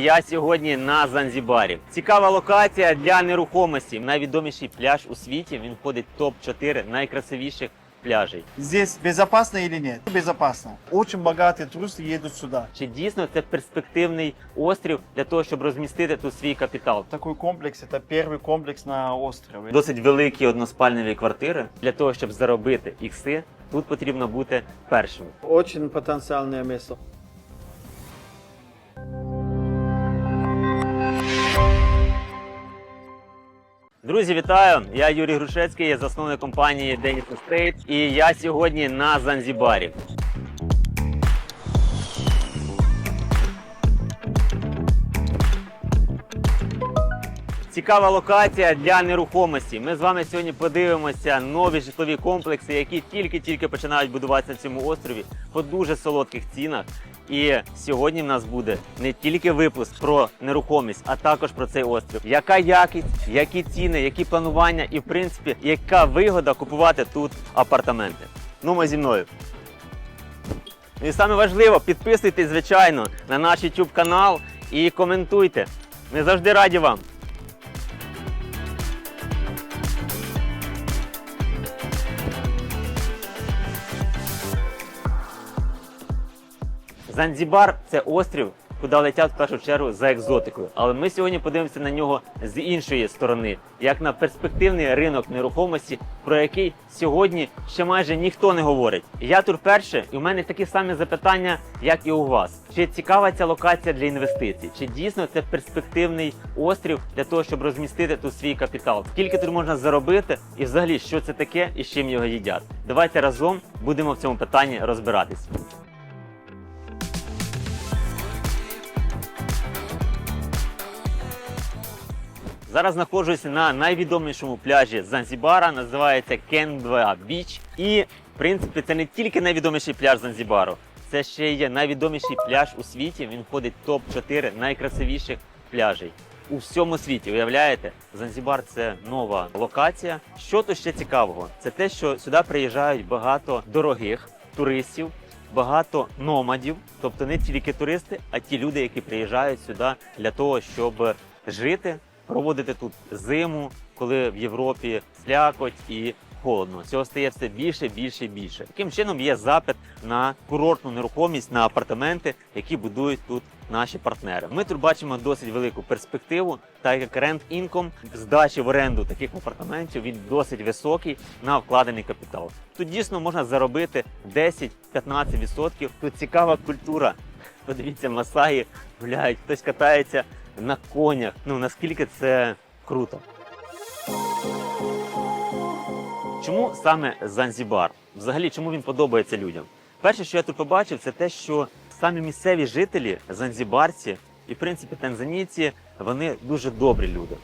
Я сьогодні на Занзібарі. Цікава локація для нерухомості. Найвідоміший пляж у світі. Він входить в топ 4 найкрасивіших пляжей. Здесь безопасно или нет? Безопасно. Очень богатые туристы едут сюда. Чи дійсно це перспективний острів для того, щоб розмістити тут свій капітал? Такой комплекс, это первый комплекс на острове. Досить великі односпальневі квартири. Для того, щоб заробити ікси, тут потрібно бути першим. Очень потенциальное место. Друзі, вітаю! Я Юрій Грушецький, я засновник компанії Estate і я сьогодні на Занзібарі. Цікава локація для нерухомості. Ми з вами сьогодні подивимося нові житлові комплекси, які тільки-тільки починають будуватися на цьому острові по дуже солодких цінах. І сьогодні в нас буде не тільки випуск про нерухомість, а також про цей острів. Яка якість, які ціни, які планування, і в принципі, яка вигода купувати тут апартаменти. Ну, ми зі мною. І саме важливо, підписуйтесь, звичайно, на наш YouTube канал і коментуйте. Ми завжди раді вам. Занзібар це острів, куди летять в першу чергу за екзотикою. Але ми сьогодні подивимося на нього з іншої сторони, як на перспективний ринок нерухомості, про який сьогодні ще майже ніхто не говорить. Я тут вперше, і у мене такі самі запитання, як і у вас. Чи цікава ця локація для інвестицій? Чи дійсно це перспективний острів для того, щоб розмістити тут свій капітал? Скільки тут можна заробити, і взагалі що це таке і з чим його їдять? Давайте разом будемо в цьому питанні розбиратись. Зараз знаходжуся на найвідомішому пляжі Занзібара, називається Кендва Біч. І, в принципі, це не тільки найвідоміший пляж Занзібару, це ще є найвідоміший пляж у світі. Він входить в топ-4 найкрасивіших пляжей у всьому світі. Уявляєте, Занзібар це нова локація. Що тут ще цікавого? Це те, що сюди приїжджають багато дорогих туристів. Багато номадів, тобто не тільки туристи, а ті люди, які приїжджають сюди для того, щоб жити, проводити тут зиму, коли в Європі слякоть і холодно. Цього стає все більше, більше більше. Таким чином є запит на курортну нерухомість, на апартаменти, які будують тут наші партнери. Ми тут бачимо досить велику перспективу, так як рент інком здачі в оренду таких апартаментів він досить високий на вкладений капітал. Тут дійсно можна заробити 10-15%. Тут цікава культура. Подивіться, масаї гуляють, хтось катається на конях. Ну наскільки це круто. Чому саме Занзібар? Взагалі, чому він подобається людям? Перше, що я тут побачив, це те, що самі місцеві жителі, занзібарці і, в принципі, танзанійці, вони дуже добрі люди.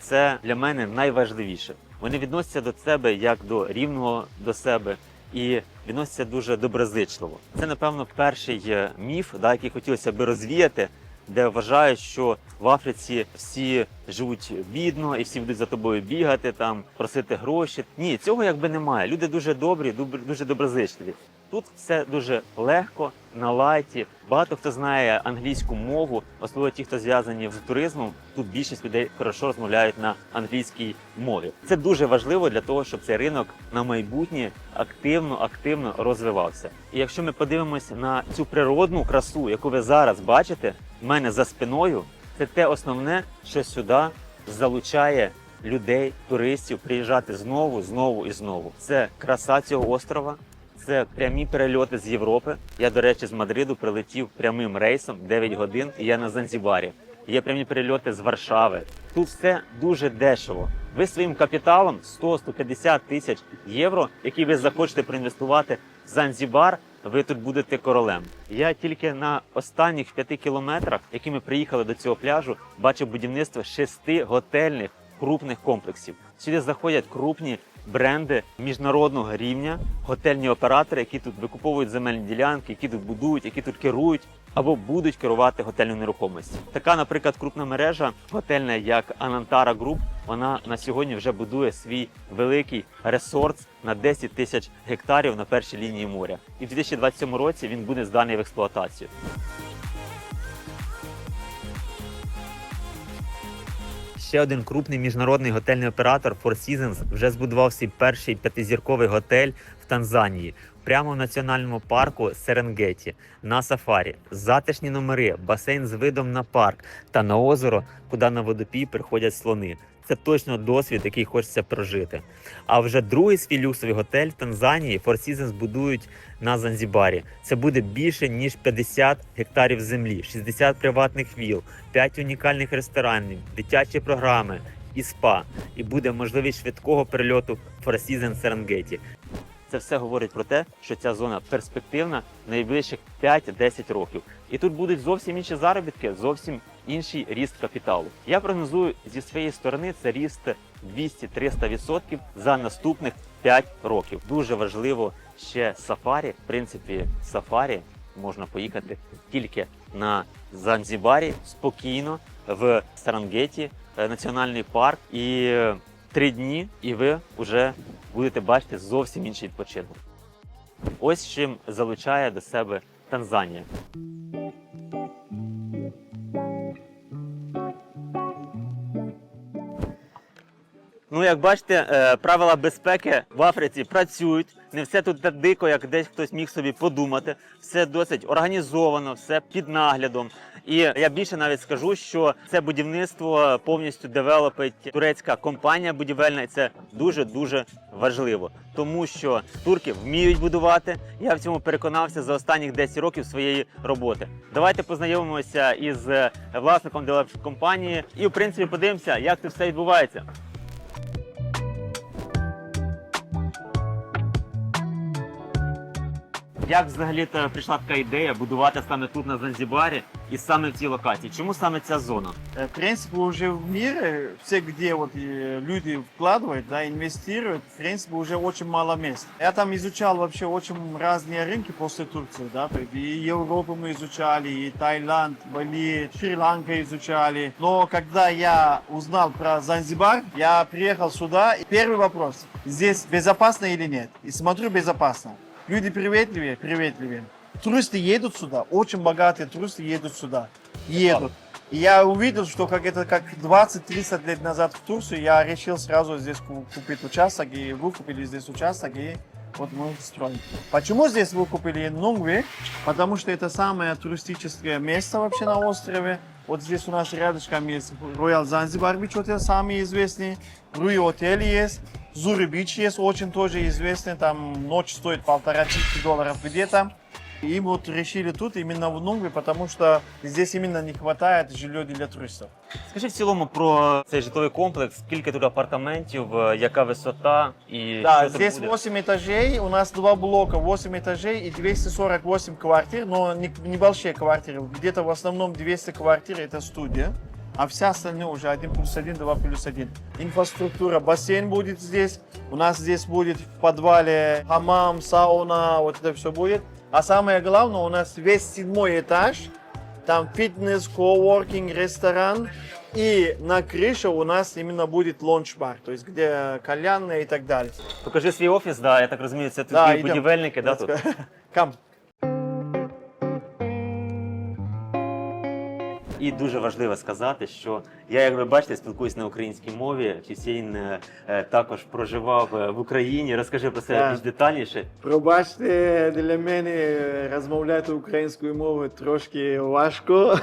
Це для мене найважливіше. Вони відносяться до себе як до рівного до себе і відносяться дуже доброзичливо. Це, напевно, перший е, міф, да, який хотілося би розвіяти, де вважають, що в Африці всі живуть бідно і всі будуть за тобою бігати, там просити гроші. Ні, цього якби немає. Люди дуже добрі, дуже доброзичливі. Тут все дуже легко, на лайті. Багато хто знає англійську мову, особливо ті, хто зв'язані з туризмом. Тут більшість людей хорошо розмовляють на англійській мові. Це дуже важливо для того, щоб цей ринок на майбутнє активно, активно розвивався. І якщо ми подивимося на цю природну красу, яку ви зараз бачите, мене за спиною, це те основне, що сюди залучає людей, туристів приїжджати знову, знову і знову. Це краса цього острова. Це прямі перельоти з Європи. Я, до речі, з Мадриду прилетів прямим рейсом 9 годин, і я на Занзібарі. Є прямі перельоти з Варшави. Тут все дуже дешево. Ви своїм капіталом 100-150 тисяч євро, які ви захочете проінвестувати в Занзібар, ви тут будете королем. Я тільки на останніх п'яти кілометрах, які ми приїхали до цього пляжу, бачив будівництво шести готельних крупних комплексів. Сюди заходять крупні бренди міжнародного рівня, готельні оператори, які тут викуповують земельні ділянки, які тут будують, які тут керують або будуть керувати готельною нерухомістю. Така, наприклад, крупна мережа готельна, як Анантара Груп, вона на сьогодні вже будує свій великий ресорт на 10 тисяч гектарів на першій лінії моря. І в 2027 році він буде зданий в експлуатацію. Ще один крупний міжнародний готельний оператор Four Seasons вже збудував свій перший п'ятизірковий готель в Танзанії. Прямо в національному парку Серенгеті на сафарі, затишні номери, басейн з видом на парк та на озеро, куди на водопій приходять слони. Це точно досвід, який хочеться прожити. А вже другий свій люксовий готель в Танзанії Four Seasons будують на Занзібарі. Це буде більше ніж 50 гектарів землі, 60 приватних віл, 5 унікальних ресторанів, дитячі програми і спа. І буде можливість швидкого перельоту Four Seasons Серенгеті. Це все говорить про те, що ця зона перспективна найближчих 5-10 років. І тут будуть зовсім інші заробітки, зовсім інший ріст капіталу. Я прогнозую зі своєї сторони це ріст 200-300% за наступних 5 років. Дуже важливо ще сафарі. В принципі, сафарі можна поїхати тільки на Занзібарі спокійно в Сарангеті, е, національний парк і е, три дні, і ви вже будете бачити зовсім інший відпочинок. Ось чим залучає до себе Танзанія. Ну, як бачите, е, правила безпеки в Африці працюють. Не все тут так дико, як десь хтось міг собі подумати. Все досить організовано, все під наглядом. І я більше навіть скажу, що це будівництво повністю девелопить турецька компанія будівельна, і це дуже дуже важливо, тому що турки вміють будувати. Я в цьому переконався за останніх 10 років своєї роботи. Давайте познайомимося із е, власником девелопment компанії і, в принципі, подивимося, як це все відбувається. Як взагалі та прийшла така ідея будувати саме тут на Занзібарі і саме в цій локації? Чому саме ця зона? Э, В принципе, уже в мире, все, где вот э, люди вкладывают, да, инвестируют, в принципе, уже очень мало мест. Я там изучал вообще очень разные рынки после Турции, да, то есть и Европу мы изучали, и Таиланд, Бали, Шри-Ланка изучали. Но когда я узнал про Занзибар, я приехал сюда, и первый вопрос, здесь безопасно или нет? И смотрю, безопасно. Люди приветливее, приветливее. Туристы едут сюда, очень богатые туристы едут сюда. Едут. И я увидел, что как это как 20-30 лет назад в Турцию, я решил сразу здесь ку- купить участок, и выкупили здесь участок, и вот мы строим. Почему здесь выкупили Нунгви? Потому что это самое туристическое место вообще на острове. Вот здесь у нас рядышком есть Royal Zanzibar Beach, это самый известный. Руи отель есть. Зури Бич есть, очень тоже известный. Там ночь стоит полтора тысячи долларов где-то. И вот решили тут именно в Нунгви, потому что здесь именно не хватает жилья для туристов. Скажи в цілому про цей житловий комплекс, скільки тут апартаментів, е, яка висота і Да, що тут здесь буде? 8 этажей, у нас два блока, 8 этажей и 248 квартир, но не- небольшие квартиры. Где-то в основном 200 квартир это студия, а вся остальная уже 1 плюс 1, 2 плюс 1. Инфраструктура, бассейн будет здесь, у нас здесь будет в подвале хамам, сауна, вот это все будет. А самое главное, у нас весь седьмой этаж, там фитнес, коворкинг, ресторан. И на крыше у нас именно будет лонч-бар, то есть где кальянные и так далее. Покажи свій офіс, да, я так розумію, це Да, твої йдем. будівельники, да, тут? Come. І дуже важливо сказати, що я, як ви бачите, спілкуюсь на українській мові. Хюсейн е, е, також проживав е, в Україні. Розкажи про себе Так. більш детальніше. Пробачте, для мене розмовляти українською мовою трошки важко.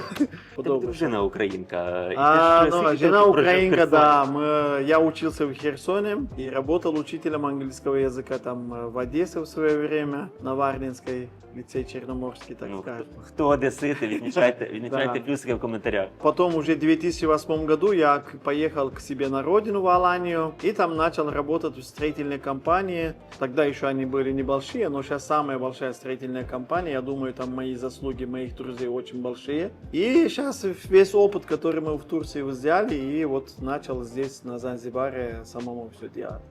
Тебе дружина українка. і А, ти ж ну, скільки жена тут прожив в украинка, Херсоні? да. Мы, я учился в Херсоне и работал учителем английского языка там э, в Одессе в свое время, на Варнинской, лицей Черноморский, так Ну, скажем. хто, хто одесити, відмічайте, відмічайте Да. плюсики в коментарях. Потом уже в 2008 году я поехал к себе на родину в Аланию и там начал работать в строительной компании. Тогда еще они были небольшие, но сейчас самая большая строительная компания. Я думаю, там мои заслуги моих друзей очень большие. И сейчас весь опыт, который мы в Турции взяли, и вот начал здесь на Занзибаре самому все делать.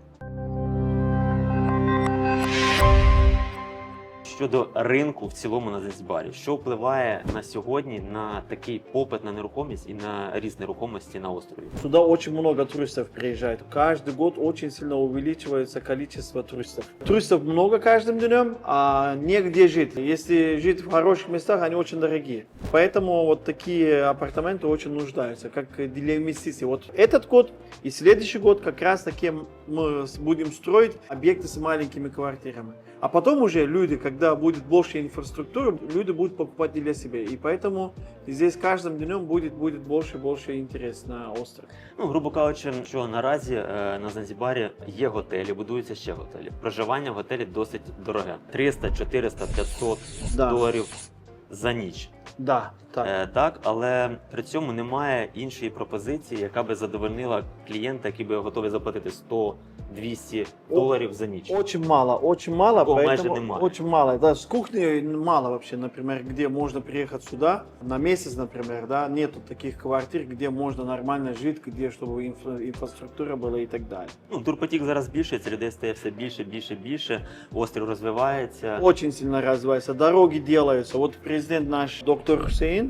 Щодо ринку в цілому на Занзібарі, що впливає на сьогодні на такий попит на нерухомість і на ріст нерухомості на острові? Сюда очень много туристов приезжает. Каждый год очень сильно увеличивается количество туристов. Туристов много каждым днем, а негде жить. Если жить в хороших местах, они очень дорогие. Поэтому вот такие апартаменты очень нуждаются, как для инвестиций. Вот этот год и следующий год как раз таки мы с- будем строить объекты с маленькими квартирами. А потом уже люди, когда будет больше инфраструктуры, люди будут покупать для себя. И поэтому здесь каждым днем будет, будет больше и больше интерес на остров. Ну, грубо кажучи, що наразі е, на Занзібарі є готелі, будуються ще готелі. Проживання в готелі досить дороге: 300, 400, 500 Да. доларів за ніч. Да, так. Е, так, але при цьому немає іншої пропозиції, яка би задовольнила клієнта, який би готовий заплатити 100, 200 доларів за ніч. Очень мало, очень мало, Такого майже поэтому немає. очень мало. Да, с кухни мало вообще, например, где можно приехать сюда на месяц, например, да, нету таких квартир, где можно нормально жить, где чтобы инфра- инфраструктура была и так далее. Ну, турпотік зараз збільшується, людей стає все більше, більше, більше. Острів розвивається. Очень сильно развивается, дороги делаются. Вот президент наш, доктор Хусейн,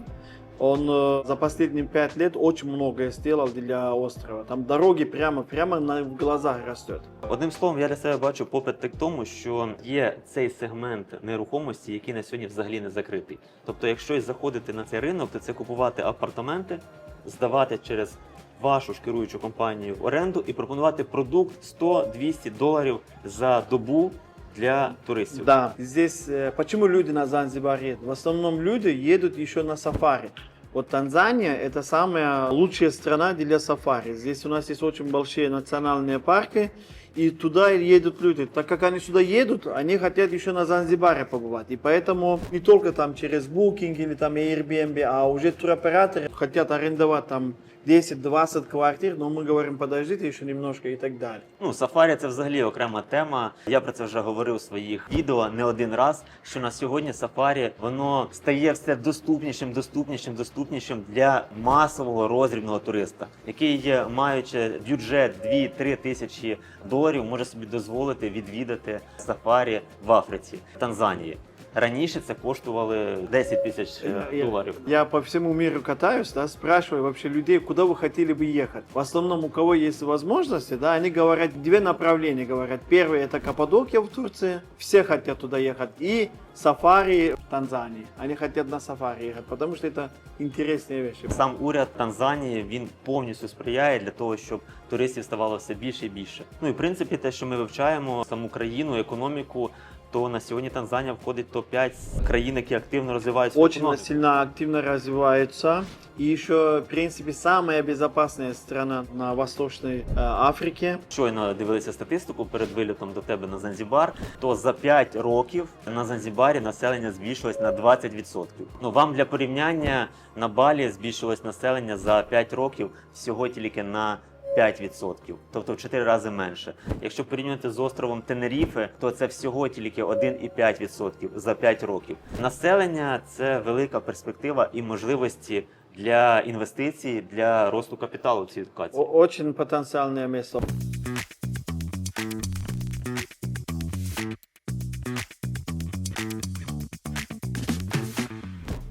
он э, за последние пять лет очень многое сделал для острова. Там дороги прямо, прямо на, в глазах растет. Одним словом, я для себе бачу попит тому, що є цей сегмент нерухомості, який на сьогодні взагалі не закритий. Тобто, якщо і заходити на цей ринок, то це купувати апартаменти, здавати через вашу ж керуючу компанію оренду і пропонувати продукт 100-200 доларів за добу для туристів. Да, здесь э, почему люди на Занзибар едут? В основном люди едут еще на сафари. Вот Танзания это самая лучшая страна для сафари. Здесь у нас есть очень большие национальные парки, и туда едут люди. Так как они сюда едут, они хотят еще на Занзибаре побывать. И поэтому не только там через Booking или там Airbnb, а уже туроператоры хотят арендовать там 10-20 квартир, но мы говорим, подождите еще немножко и так далее. Ну, сафарі це взагалі окрема тема. Я про це вже говорив у своїх відео не один раз. Що на сьогодні сафарі воно стає все доступнішим, доступнішим, доступнішим для масового розрібного туриста, який, маючи бюджет 2-3 тисячі доларів, може собі дозволити відвідати сафарі в Африці, Танзанії. Раніше це коштували 10 тисяч е, Я- доларів. Я по всему миру катаюсь, да, спрашиваю вообще людей, куда вы хотели бы ехать. В основном, у кого есть возможности, да, они говорят две направления. Говорят, первое это Каппадокия в Турции, все хотят туда ехать, и сафари в Танзании. Они хотят на сафари ехать, потому что это интересные вещи. Сам уряд Танзанії він повністю сприяє для того, щоб туристів ставало все більше і більше. Ну і в принципі, те, що ми вивчаємо саму країну, економіку, то на сьогодні Танзанія входить в топ 5 країн, які активно розвивають свою Очень економіку. сильно активно развиваются. И еще, в принципе, самая безопасная страна на Восточной э, Африке. Щойно дивилися статистику перед вилітом до тебе на Занзібар, то за 5 років на Занзібарі населення збільшилось на 20%. Ну вам для порівняння на Балі збільшилось населення за 5 років всього тільки на 5%, тобто в 4 рази менше. Якщо порівнювати з островом Тенеріфе, то це всього тільки 1,5% за 5 років. Населення це велика перспектива і можливості для інвестицій, для росту капіталу в цій локації. Очень потенциальное место.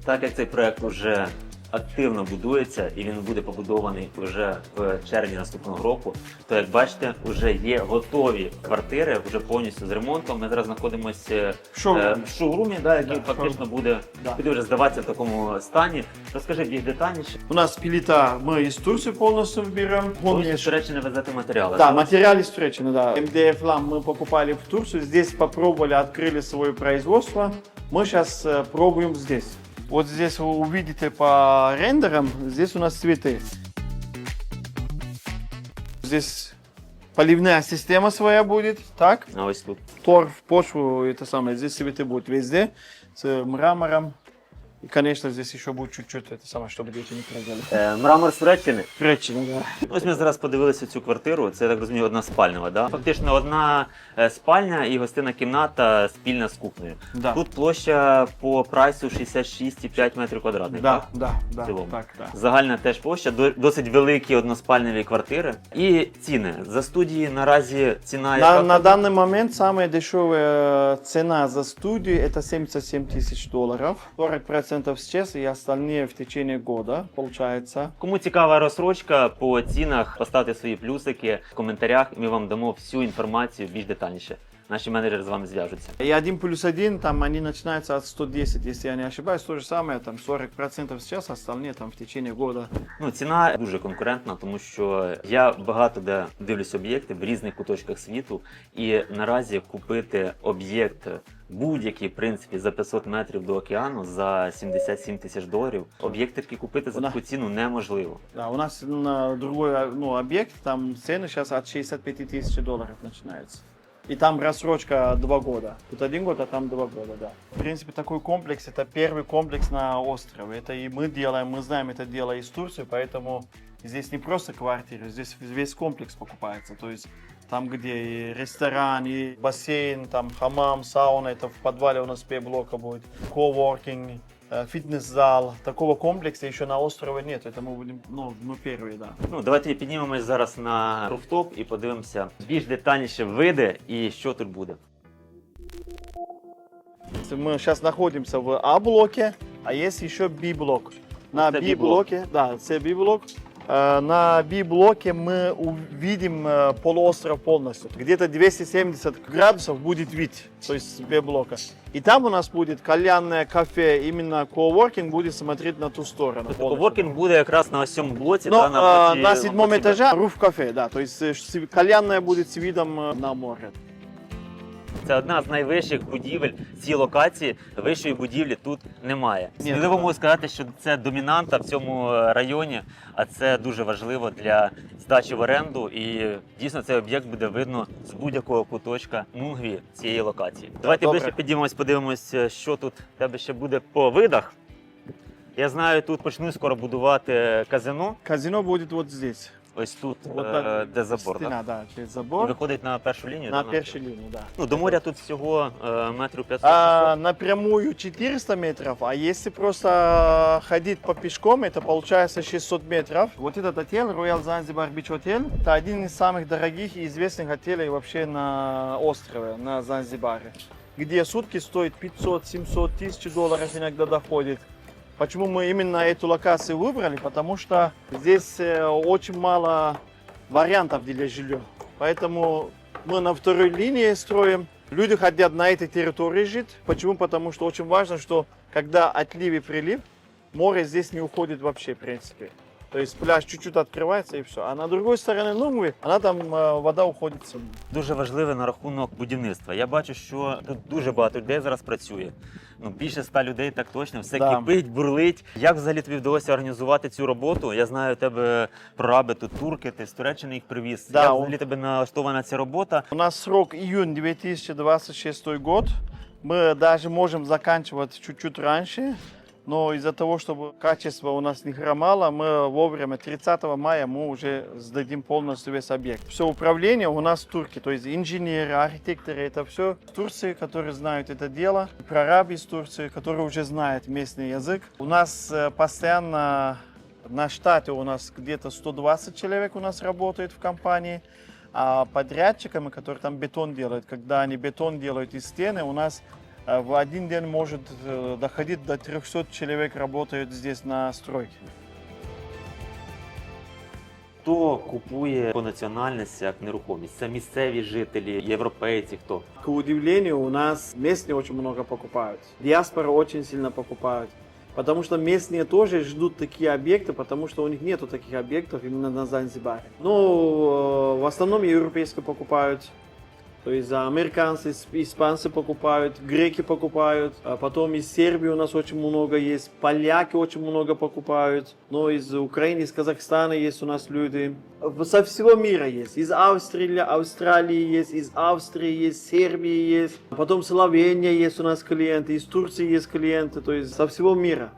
Так як цей проект вже активно будується і він буде побудований вже в червні наступного року, то як бачите, вже є готові квартири, вже повністю з ремонтом. Ми зараз знаходимося В шоурумі. е, в шоурумі, да, який Да, фактично буде, Да. буде вже здаватися в такому стані. Розкажи більш детальніше. У нас плита мы из Турции полностью берем. Повністю, до речі, не везете матеріали. Да, материал из Туреччины, да. МДФ лам мы покупали в Турцию, здесь попробовали, открыли свое производство. Мы сейчас пробуем здесь. Вот здесь вы увидите по рендерам, здесь у нас цветы. Здесь поливная система своя будет, так? А ось тут. Торф, почву, это самое, здесь цветы будут везде, с мрамором И, конечно, здесь еще будет чуть-чуть это самое, чтобы дети не прыгали. Е, Мрамор з Туреччини. Кречень, да. Ось ми зараз подивилися цю квартиру. Це я так розумію, одна спальнева. Да? Фактично одна е, спальня і гостинна кімната спільна з кухнею. Да. Тут площа по прайсу 66,5 метрів квадратних. да, так? да, да, В цілому. так, да. Загальна теж площа, до- досить великі односпальневі квартири. І ціни. За студії наразі ціна На, яка на входить? данный момент самая дешевая цена за студию это 77 тысяч долларов. 40% сейчас и остальные в течение года получается. Кому цікава розсрочка по цінах, поставте свої плюсики в коментарях, ми вам дамо всю інформацію більш детальніше Наші менеджери з вами зв'яжуться. И 1 плюс 1, там они начинаются от 110, если я не ошибаюсь. То же самое, там 40% сейчас, остальные там в течение года. Ну, ціна дуже конкурентна, тому що я багато де дивлюсь об'єкти в різних куточках світу, і наразі купити об'єкт будь-який, в принципі, за 500 метрів до океану за 77 тисяч доларів. Об'єкт такий купити за Вона- таку ціну неможливо. Да, у нас на другой ну, объект, там цены сейчас от 65 тысяч долларов начинаются. И там рассрочка 2 года. Тут один год, а там 2 года, да. В принципе, такой комплекс, это первый комплекс на острове. Это и мы делаем, мы знаем это дело из Турции, поэтому здесь не просто квартиры, здесь весь комплекс покупается. То есть там, где и ресторан, и бассейн, там хамам, сауна, это в подвале у нас П-блока будет, коворкинг, фитнес-зал. Такого комплекса еще на острове нет. Это мы будем, ну, ну первые, да. Ну, давайте піднімемось зараз на руфтоп і подивимося більш детальніше види і що тут буде. Мы сейчас находимся в А-блоке, а есть еще B-блок. На Это B-блоке, да, это B-блок. Э, На B-блоке мы увидим э, полуостров полностью. Где-то 270 градусов будет вид, то есть с B-блока. И там у нас будет кальянное кафе, именно коворкинг будет смотреть на ту сторону. полностью. Коворкінг буде якраз на ось цьому блоці. Но та, э, напроти- на седьмом напроти этаже руф кафе, да, то есть э, с- кальянное будет с видом э, на море. Це одна з найвищих будівель цій локації. Вищої будівлі тут немає. Сміливо можу сказати, що це домінанта в цьому е, районі, а це дуже важливо для здачі в оренду. І дійсно цей об'єкт буде видно з будь-якого куточка Мунгві цієї локації. Давайте ближче підіймемось, подивимось, е, що тут в тебе ще буде по видах. Я знаю, тут почнуть скоро будувати казино. Казино будет вот здесь. Ось тут, Вот е, так, де забор. Стена, так? да, через І забор. виходить на першу лінію. На да, першей линии, да. Ну, до моря тут всього е, метрів 500. А, напрямую 400 метров, а если просто ходить по пешком, это получается 600 метров. Вот этот отель, Royal Zanzibar Beach Hotel, это один из самых дорогих и известных отелей вообще на острове, на Занзибаре. Где сутки стоит 500-700 тысяч долларов иногда доходит. Почему мы именно эту локацию выбрали? Потому что здесь э, очень мало вариантов для жилья. Поэтому мы на второй линии строим. Люди хотят на этой территории жить. Почему? Потому что очень важно, что когда отлив и прилив, море здесь не уходит вообще, в принципе. То есть пляж чуть-чуть открывается и все. А на другой стороне Нунгви, она там э, вода уходит сама. Дуже важливе на рахунок будівництва. Я бачу, що тут дуже багато людей зараз працює. Ну більше ста людей так точно, все Да. кипить, бурлить. Як взагалі тобі вдалося організувати цю роботу? Я знаю, у тебе прораби тут турки, ти з Туреччини їх привіз. Да, Як он- взагалі тебе налаштована ця робота? У нас срок июнь 2026 год. Мы даже можем заканчивать чуть-чуть раньше. Но из-за того, чтобы качество у нас не хромало, мы вовремя 30 мая мы уже сдадим полностью весь объект. Все управление у нас турки, то есть инженеры, архитекторы, это все в Турции, которые знают это дело. Прорабы из Турции, которые уже знают местный язык. У нас э, постоянно на штате у нас где-то 120 человек у нас работает в компании. А подрядчиками, которые там бетон делают, когда они бетон делают из стены, у нас э, в один день может э, доходить до 300 человек работают здесь на стройке. Хто купує по національностях нерухомість? Це місцеві жителі, європейці, хто? К удивлению, у нас местные очень много покупают. Диаспора очень сильно покупают. Потому что местные тоже ждут такие объекты, потому что у них нету таких объектов именно на Занзибаре. Ну, э, в основном европейские покупают. то есть а, американцы, исп- испанцы покупают, греки покупают, а потом из Сербии у нас очень много есть, поляки очень много покупают, но из Украины, из Казахстана есть у нас люди. Со всего мира есть, из Австралии, Австралии есть, из Австрии есть, Сербии есть, потом Словения есть у нас клиенты, из Турции есть клиенты, то есть со всего мира.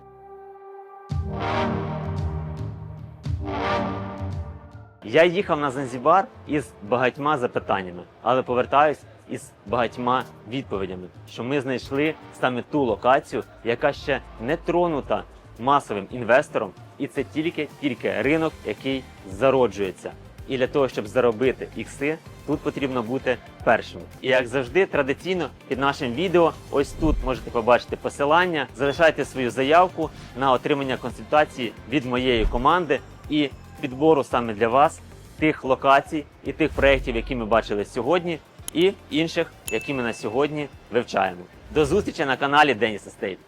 Я їхав на Занзібар із багатьма запитаннями, але повертаюсь із багатьма відповідями, що ми знайшли саме ту локацію, яка ще не тронута масовим інвестором, і це тільки тільки ринок, який зароджується. І для того, щоб заробити ікси, тут потрібно бути першим. І як завжди, традиційно під нашим відео, ось тут можете побачити посилання. Залишайте свою заявку на отримання консультації від моєї команди і підбору саме для вас тих локацій і тих проєктів, які ми бачили сьогодні, і інших, які ми на сьогодні вивчаємо. До зустрічі на каналі Деніс Естейт.